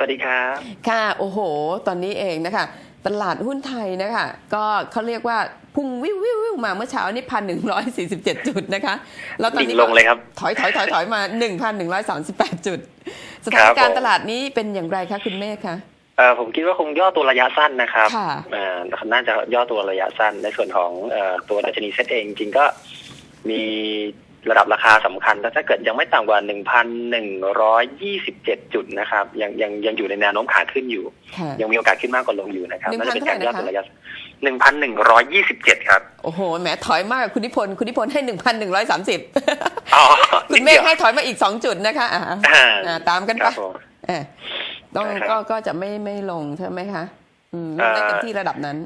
สวัสดีครับ ค่ะ โอ้โห ตอนนี้เองนะคะ ตลาดหุ้นไทยนะคะ ก็เขาเรียกว่าพุ่งวิววิววิวมาเมื่อเช้านี่พันหนึ่งร้อยสี่สิบเจ็ดจุดนะคะ แล้วตอนนี้ดิ่งลงเลยครับ ถอยถอยถอยถอยมาหนึ่งพันหนึ่งร้อยสามสิบแปดจุด สถานการณ์ตลาดนี้เป็นอย่างไรคะคุณเมฆคะเอ่อผมคิดว่าคงย่อตัวระยะสั้นนะครับค่ะเอ่อน่าจะย่อตัวระยะสั้นในส่วนของเอ่อตัวดัชนีเซ็ตเองจริงๆก็มี ระดับราคาสำคัญแต่ถ้าเกิดยังไม่ต่ำกว่า1,127จุดนะครับ ยังยังยังอยู่ในแนวโน้มขาขึ้นอยู่ค่ะยังมีโอกาสขึ้นมากกว่าลงอยู่นะครับ1,000น่าจะเป็นการย่อตัวเท่าไหร่นะคะระยะ1,127ครับ โอ้โหแหมถอยมากคุณนิพนธ์คุณนิพนธ์ให้หนึ่งพันหนึ่งร้อยสามสิบอ๋อคุณเมฆให้ถอยมาอีกสองจุดนะคะ อ่าอ่าอ่าตามกันคไปรับผมเออต้องนะครับก็ก็จะไม่ไม่ลงใช่ไหมคะอืมลงได้เต็มที่ระดับนั้น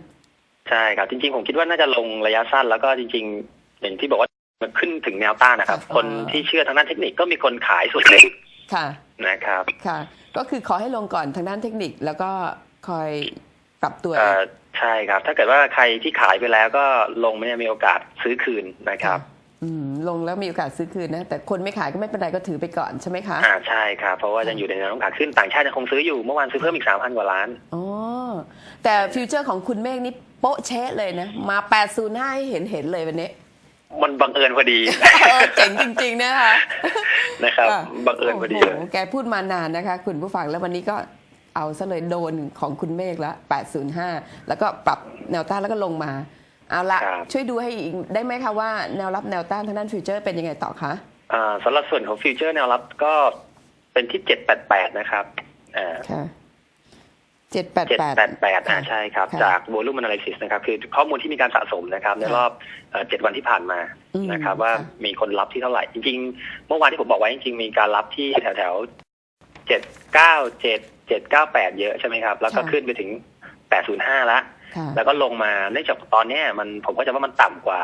ใช่ครับ จริง ๆ ผมคิดว่าน่าจะลงระยะสั้นแล้วก็จริง ๆ อย่างที่บอกว่ามัน ขึ้นถึงแนวต้านนะครับค่ะคนที่เชื่อทางด้านเทคนิคก็มีคนขายส่วนหนึ่งค่ะนะครับค่ะ ก็คือขอให้ลงก่อนทางด้านเทคนิคแล้วก็คอยปรับตัวเอ่อใช่ครับ ถ้าเกิดว่าใครที่ขายไปแล้วก็ลงไม่ได้มีโอกาสซื้อคืนนะครับอืมลงแล้วมีโอกาสซื้อคืนนะ แต่คนไม่ขายก็ไม่เป็นไรก็ถือไปก่อนใช่ไหมคะอ่าใช่ครับ เพราะว่ายังอยู่ในแนวโน้มขาขึ้นต่างชาติยังคงซื้ออยู่เมื่อวานซื้อเพิ่มอีกสามพันกว่าล้านอ๋อแต่ฟิวเจอร์ของคุณเมฆนี่โป๊ะเชะเลยนะ มา 805 ให้เห็นเห็นเลยวันนี้ มันบังเอิญพอดีเออเจ๋งจริง ๆ นะคะนะครับค่ะบังเอิญพอดีโโหเลยแกพูดมานานนะคะ คุณผู้ฟังแล้ววันนี้ก็เอาซะเลยโดนของคุณเมฆละ805 แล้วก็ปรับแนวต้านแล้วก็ลงมา เอาละครับช่วยดูให้อีกได้ไหมคะว่าแนวรับแนวต้านทางด้านฟิวเจอร์เป็นยังไงต่อคะอ่าสำหรับส่วนของฟิวเจอร์แนวรับก็เป็นที่เจ็ดแปดแปดนะครับอ่าค่ะ เจ็ดแปดเจ็ดแปดแปดแปดอ่าใช่ครับค่ะจาก volume analysis นะครับ คือข้อมูลที่มีการสะสมนะครับ ในค่ะรอบเอ่อเจ็ดวันที่ผ่านมาอืมนะครับ ว่าค่ะมีคนรับที่เท่าไหร่ จริงๆ เมื่อวานที่ผมบอกไว้จริงๆ มีการรับที่แถวๆเจ็ดเก้าเจ็ดเจ็ดเก้าแปดเยอะใช่ไหมครับ แล้วก็ขึ้นไปถึงแปดศูนย์ห้าละค่ะแล้วก็ลงมาเนื่องจากตอนเนี้ยมันผมก็จะว่ามันต่ำกว่า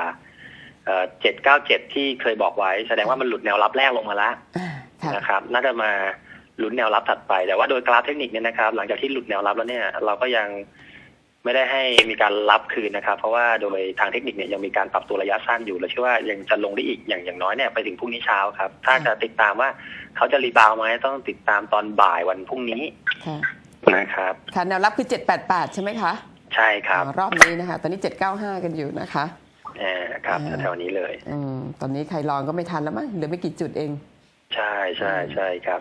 เจ็ดเก้าเจ็ดที่เคยบอกไว้ แสดงว่ามันหลุดแนวรับแรกลงมาละอ่าค่ะนะครับ น่าจะมา ลุ้นแนวรับถัดไป แต่ว่าโดยกราฟเทคนิคเนี่ยนะครับ หลังจากที่หลุดแนวรับแล้วเนี่ย เราก็ยังไม่ได้ให้มีการรับคืนนะครับ เพราะว่าโดยทางเทคนิคเนี่ยยังมีการปรับตัวระยะสั้นอยู่และเชื่อว่ายังจะลงได้อีกอย่างอย่างน้อยเนี่ยไปถึงพรุ่งนี้เช้าครับ ถ้าจะติดตามว่าเขาจะรีบาวด์ไหมต้องติดตามตอนบ่ายวันพรุ่งนี้ค่ะนะครับค่ะแนวรับคือ 788 ใช่ไหมคะ ใช่ครับอ๋อรอบนี้นะคะ ตอนนี้ 795 กันอยู่นะคะอ่าครับอ่าแถวๆนี้เลย อืมตอนนี้ใครลองก็ไม่ทันแล้วมั้งเหลือไม่กี่จุดเอง ใช่ใช่ใช่ครับ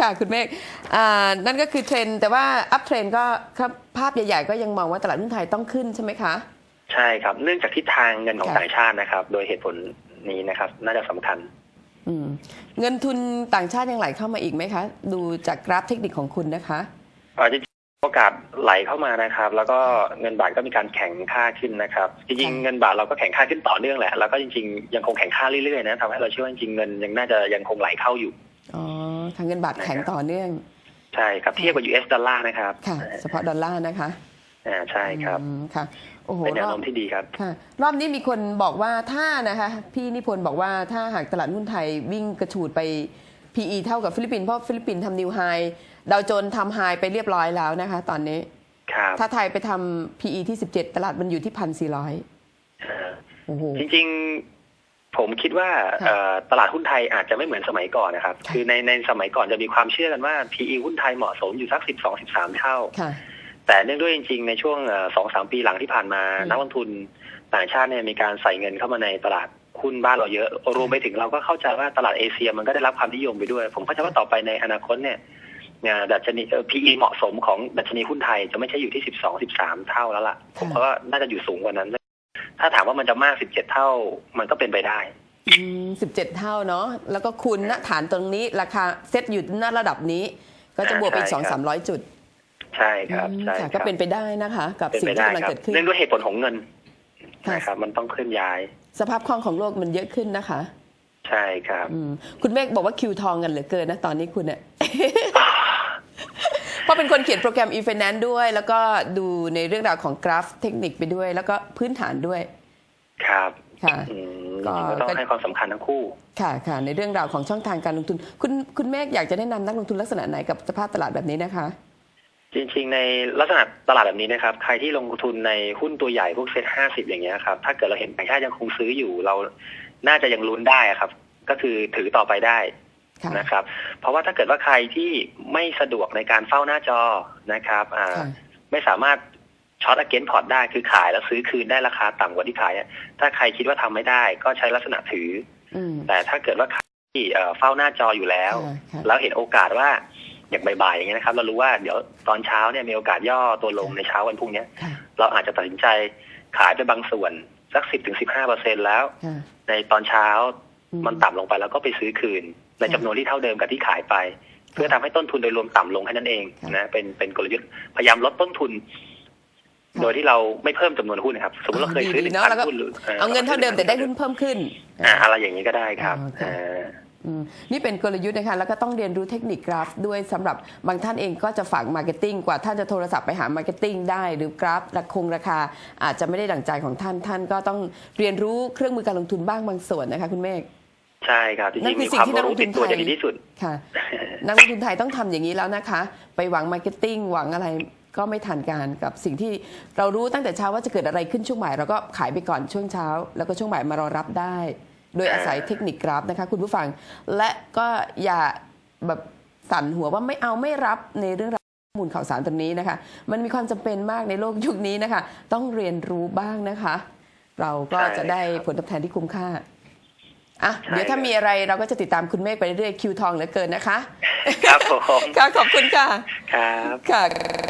ค่ะคุณเมฆอ่านั่นก็คือเทรนด์แต่ว่าอัพเทรนด์ก็ครับภาพใหญ่ๆก็ยังมองว่าตลาดหุ้นไทยต้องขึ้นใช่ไหมคะ ใช่ครับ เนื่องจากทิศทางเงินของค่ะต่างชาตินะครับ โดยเหตุผลนี้นะครับ น่าจะสำคัญอืมเงินทุนต่างชาติยังไหลเข้ามาอีกไหมคะ ดูจากกราฟเทคนิคของคุณนะคะอ่าจริงๆ โอกาสไหลเข้ามานะครับ แล้วก็เงินบาทก็มีการแข่งค่าขึ้นนะครับจริงค่ะๆเงินบาทเราก็แข่งค่าขึ้นต่อเนื่องแหละแล้วก็จริงๆยังคงแข่งค่าเรื่อยๆนะทำให้เราเชื่อว่าจริงๆเงินยังน่าจะยังคงไหลเข้าอยู่อ๋อทางเงินบาทแข็งต่อเนื่อง ใช่ครับเทียบกับ US ดอลลาร์นะครับค่ะเฉพาะดอลลาร์นะคะอ่าใช่ครับอืมค่ะโอ้โหเป็นแนวรอโน้บมที่ดีครับค่ะ รอบนี้มีคนบอกว่าถ้านะคะ พี่นิพนธ์บอกว่าถ้าหากตลาดหุ้นไทยวิ่งกระฉูดไป PE เท่ากับฟิลิปปินส์เพราะฟิลิปปินส์ทำนิวไฮดาวโจนส์ทำไฮไปเรียบร้อยแล้วนะคะ ตอนนี้ครับถ้าไทยไปทำ PE ที่17ตลาดมันอยู่ที่พันสี่ร้อยอ่าโอ้โหจริงๆ ผมคิดว่าค่ะเอ่อตลาดหุ้นไทยอาจจะไม่เหมือนสมัยก่อนนะครับค่ะคือในในสมัยก่อนจะมีความเชื่อกันว่า PE หุ้นไทยเหมาะสมอยู่สัก12 13เท่าค่ะแต่เนื่องด้วยจริงๆ ในช่วงสองสามปีหลังที่ผ่านมาอืมนักลงทุนต่างชาติเนี่ยมีการใส่เงินเข้ามาในตลาด หุ้นบ้านเราเยอะรวมไปถึงเราก็เข้าใจว่าตลาดเอเชียมันก็ได้รับความนิยมไปด้วย ผมเข้าใจว่าต่อไปในอนาคตเนี่ยเนี่ยดัชนีเอ่อ PE เหมาะสมของดัชนีหุ้นไทยจะไม่ใช่อยู่ที่12 13เท่าแล้วล่ะผมว่าน่าจะอยู่สูงกว่านั้น ถ้าถามว่ามันจะมาก17เท่ามันก็เป็นไปได้สิบเจ็ดเท่าเนาะแล้วก็คูณณฐานตรงนี้ราคาเซ็ตอยู่ณระดับนี้ ก็จะบวกไปอีกใช่สองครับสามร้อยจุด ใช่ครับอืมใช่ค่ะคก็รับเป็นไปได้นะคะ กับเป็นสิ่งไปที่ได้กำลังครับเกิดขึ้นเนื่องด้วยเหตุผลของเงินค่ะ นะครับ มันต้องเคลื่อนย้าย สภาพคล่องของโลกมันเยอะขึ้นนะคะ ใช่ครับอืมคุณเมฆบอกว่าคิวทองกันเหลือเกินนะตอนนี้คุณเนี่ยเพราะเป็นคนเขียนโปรแกรม e-finance ด้วย แล้วก็ดูในเรื่องราวของกราฟเทคนิคไปด้วย แล้วก็พื้นฐานด้วย ครับค่ะอืมก็จริงๆก็ต้องให้ความสำคัญทั้งคู่ ค่ะค่ะ ในเรื่องราวของช่องทางการลงทุน คุณคุณเมฆอยากจะแนะนำนักลงทุนลักษณะไหนกับสภาพตลาดแบบนี้นะคะ จริง ๆ ในลักษณะตลาดแบบนี้นะครับ ใครที่ลงทุนในหุ้นตัวใหญ่พวกเซ็ตห้าสิบอย่างเงี้ยครับ ถ้าเกิดเราเห็นต่างชาติยังคงซื้ออยู่ เราน่าจะยังลุ้นได้อะครับ ก็คือถือต่อไปได้ค่ะนะครับ เพราะว่าถ้าเกิดว่าใครที่ไม่สะดวกในการเฝ้าหน้าจอนะครับ อ่าค่ะไม่สามารถช็อตอเกนพอร์ตได้คือขายแล้วซื้อคืนได้ราคาต่ำกว่าที่ขายอะถ้าใครคิดว่าทำไม่ได้ ก็ใช้ลักษณะถืออืมแต่ถ้าเกิดว่าใครที่เอ่อเฝ้าหน้าจออยู่แล้วค่ะค่ะแล้วเห็นโอกาสว่า อย่างบ่ายๆอย่างเงี้ยนะครับ เรารู้ว่าเดี๋ยวตอนเช้าเนี่ยมีโอกาสย่อตัวลงในเช้าวันพรุ่งเนี้ยค่ะเราอาจจะตัดสินใจขายไปบางส่วนสักสิบถึงสิบห้าเปอร์เซ็นแล้วค่ะในตอนเช้าอืมมันต่ำลงไปแล้วก็ไปซื้อคืน ในจำนวนที่เท่าเดิมกับที่ขายไป เพื่อทำให้ต้นทุนโดยรวมต่ำลงแค่นั้นเองค่ะนะเป็นเป็นกลยุทธ์พยายามลดต้นทุนค่ะโดยที่เราไม่เพิ่มจำนวนหุ้นนะครับ สมมติเราเคยซื้อหดีนึ่ๆงเนาะพันแล้วก็หุ้นหรือเอาเงินเท่าเดิมแต่ได้หุ้นเพิ่มขึ้น อ่าอะไรอย่างนี้ก็ได้ครับอ๋อค่ะอ่าอืม นี่เป็นกลยุทธ์นะคะแล้วก็ต้องเรียนรู้เทคนิคกราฟ ด้วยสำหรับบางท่านเองก็จะฝากมาร์เก็ตติ้งกว่าท่านจะโทรศัพท์ไปหามาร์เก็ตติ้งได้หรือกราฟราคงราคา อาจจะไม่ได้ดั่งใจของท่านท่านก็ต้องเรียนรู้เครื่องมือการลงทุนบ้างบางส่วนนะคะคุณเมฆใช่ครับจนั่รินงๆคือมีสิ่คงวามที่นักลรู้งทุตินดตัวไทยจะดีที่สุดค่ะ นักลงทุนไทยต้องทำอย่างนี้แล้วนะคะ ไปหวังมาร์เก็ตติ้งหวังอะไรก็ไม่ทันการกับสิ่งที่เรารู้ตั้งแต่เช้าว่าจะเกิดอะไรขึ้นช่วงบ่ายเราก็ขายไปก่อนช่วงเช้า แล้วก็ช่วงบ่ายมารอรับได้ โดยอาศัยเทคนิคกราฟนะคะคุณผู้ฟัง และก็อย่าแบบสั่นหัวว่าไม่เอาไม่รับในเรื่องราวข้อมูลข่าวสารตรงนี้นะคะ มันมีความจำเป็นมากในโลกยุคนี้นะคะ ต้องเรียนรู้บ้างนะคะ เราก็จะได้ผลตอบแทนที่คุ้มค่าอะใช่เดี๋ยวถ้ามีอะไรเราก็จะติดตามคุณเมฆไปเรื่อยๆคิวทองเหลือเกินนะคะ ครับผมค่ะขอบคุณค่ะ ครับค่ะ